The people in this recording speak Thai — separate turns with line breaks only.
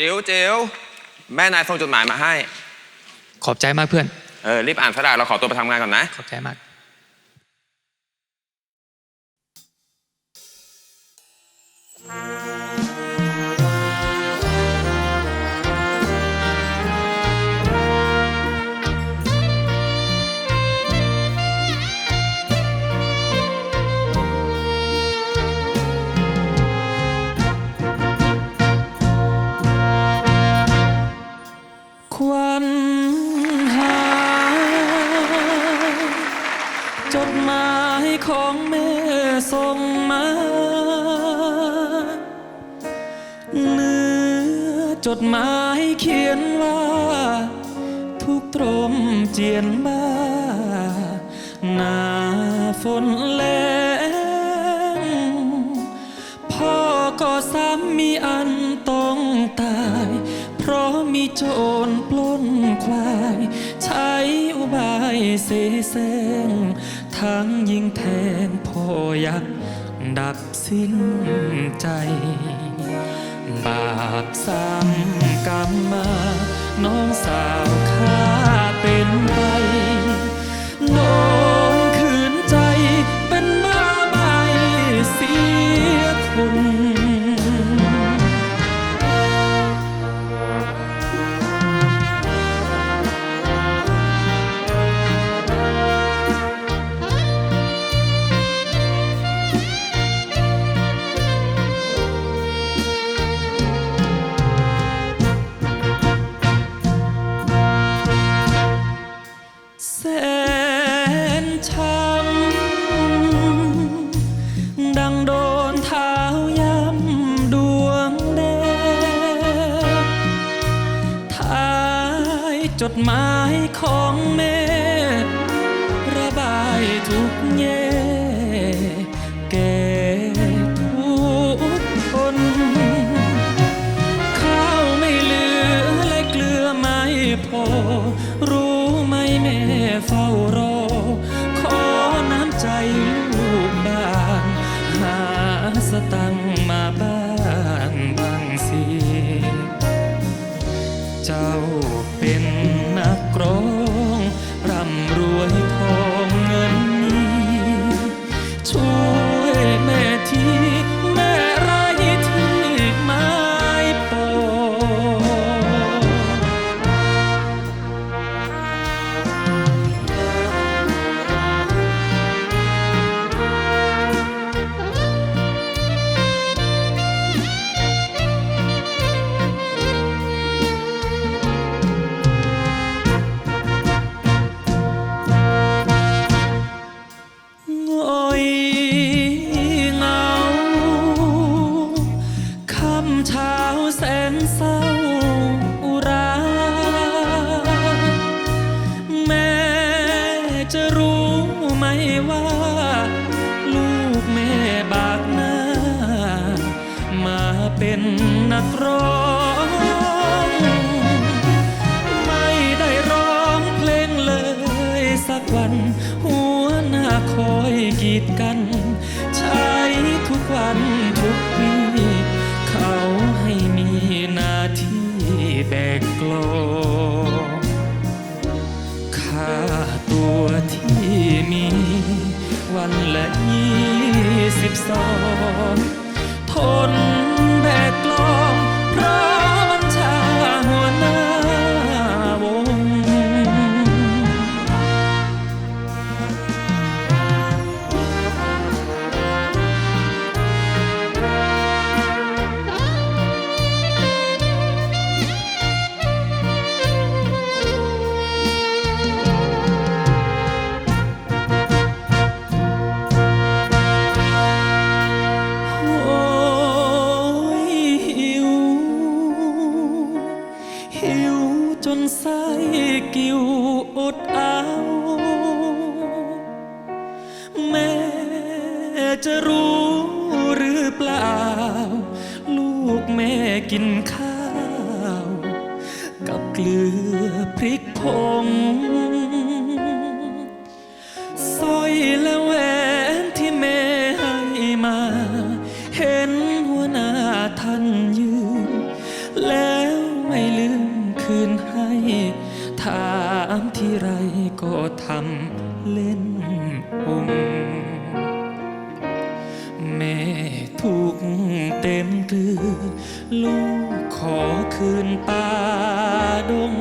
จิ๋วจิ๋วแม่นายส่งจดหมายมาให้
ขอบใจมากเพื่อน
เออรีบอ่านซะได้เราขอตัวไปทำงานก่อนนะ
ขอบใจมาก หมายของแม่ส่งมาเนื้อจดหมายเขียนว่า ทุกตรมเจียนบ้า หน้าฝนแรงพ่อก็ซ้ำมีอันต้องตาย เพราะมีโจรปล้นควาย ใช้อุบายเสแสร้ง ทั้งยิ่งแทงพ่อยักษ์ดับสิ้นใจ บาปซ้ำกรรมมา น้องสาวข้าเป็นไป จดหมายของแม่ ระบายทุกแง่แก่ทุกคน ข้าวไม่เหลือและเกลือไม่พอ รู้ไหมแม่เฝ้ารอ เจ้าเป็นนักร้อง เป็นนักร้อง ไม่ได้ร้องเพลงเลยสักวัน หัวหน้าคอยกีดกัน ใช้ทุกวันทุกวีเขาให้มีหน้าที่แบกกลองค่าตัวที่มี วันละยี่สิบสอง ทนแบกกลองเพราะ จะรู้หรือเปล่า ลูกแม่กินข้าว กับเกลือพริกผงสร้อยและแหวนที่แม่ให้มา เห็นหัวหน้าท่านยืน แล้วไม่ลืมคืนให้ ถามที่ไรก็ทำเล่น แม่ทุกเต็มกลือ ลูกขอคืนป่าดง